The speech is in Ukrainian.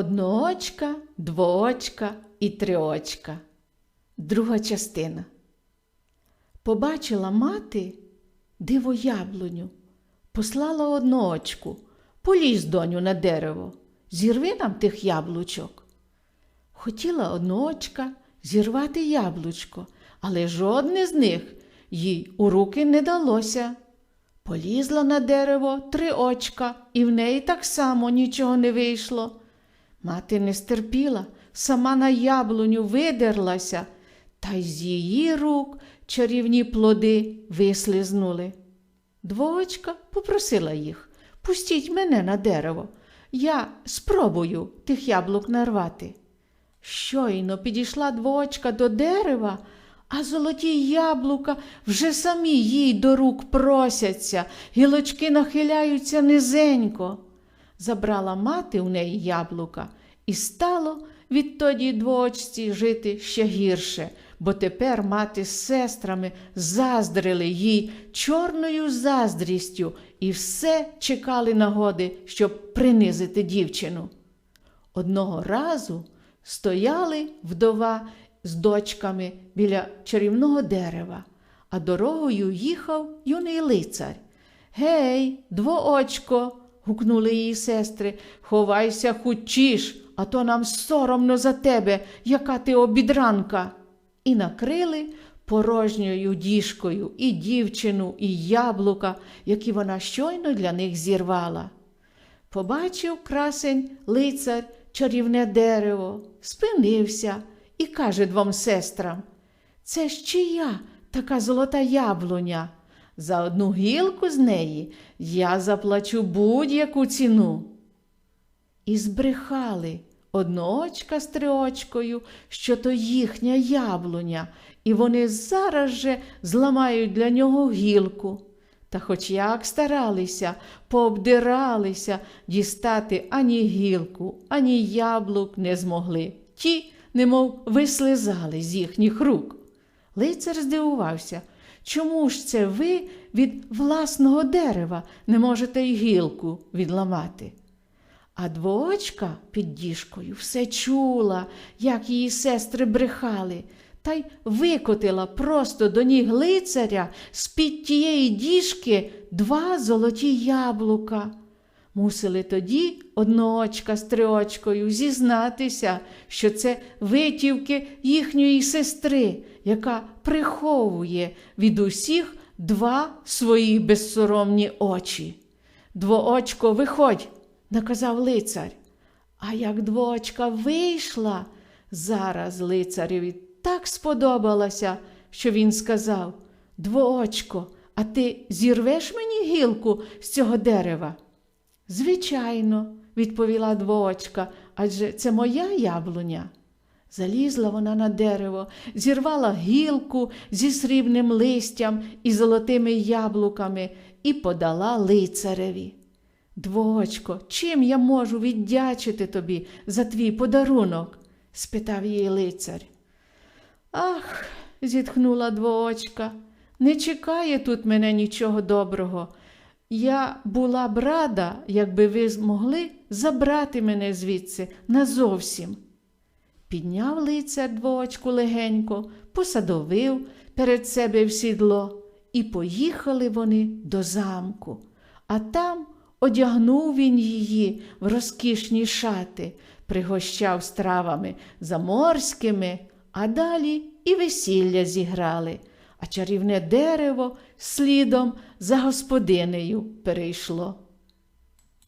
Одноочка, двоочка і триочка. Друга частина. Побачила мати диво яблуню, послала одноочку, полізь доню на дерево, зірви нам тих яблучок. Хотіла одноочка зірвати яблучко, але жодне з них їй у руки не далося. Полізла на дерево три очка, і в неї так само нічого не вийшло. Мати не стерпіла, сама на яблуню видерлася, та й з її рук чарівні плоди вислизнули. Двоочка попросила їх пустіть мене на дерево. Я спробую тих яблук нарвати. Щойно підійшла двоочка до дерева, а золоті яблука вже самі їй до рук просяться, гілочки нахиляються низенько. Забрала мати у неї яблука, і стало відтоді двоочці жити ще гірше, бо тепер мати з сестрами заздрили їй чорною заздрістю і все чекали нагоди, щоб принизити дівчину. Одного разу стояли вдова з дочками біля чарівного дерева, а дорогою їхав юний лицар. Гей, двоочко, гукнули її сестри, ховайся хучіш, а то нам соромно за тебе, яка ти обідранка. І накрили порожньою діжкою і дівчину, і яблука, які вона щойно для них зірвала. Побачив красень лицар чарівне дерево, спинився і каже двом сестрам Це ж чия така золота яблуня? За одну гілку з неї я заплачу будь-яку ціну. І збрехали одноочка з триочкою, що то їхня яблуня, і вони зараз же зламають для нього гілку. Та хоч як старалися, пообдиралися дістати ані гілку, ані яблук не змогли. Ті, немов вислизали з їхніх рук. Лицар здивувався, чому ж це ви від власного дерева не можете й гілку відламати? А двоочка під діжкою все чула, як її сестри брехали, та й викотила просто до ніг лицаря з-під тієї діжки два золоті яблука. Мусили тоді одноочка з триочкою зізнатися, що це витівки їхньої сестри, яка приховує від усіх два свої безсоромні очі. Двоочко, виходь, наказав лицар. А як двоочка вийшла, зараз лицареві так сподобалася, що він сказав Двоочко, а ти зірвеш мені гілку з цього дерева? Звичайно, відповіла двоочка, адже це моя яблуня. Залізла вона на дерево, зірвала гілку зі срібним листям і золотими яблуками і подала лицареві. Двоочко, чим я можу віддячити тобі за твій подарунок? спитав її лицар. Ах, зітхнула двоочка, не чекає тут мене нічого доброго. Я була б рада, якби ви змогли забрати мене звідси назовсім. Підняв лицар двоочку легенько, посадовив перед себе в сідло, і поїхали вони до замку. А там одягнув він її в розкішні шати, пригощав стравами заморськими, а далі і весілля зіграли, а чарівне дерево слідом за господинею перейшло.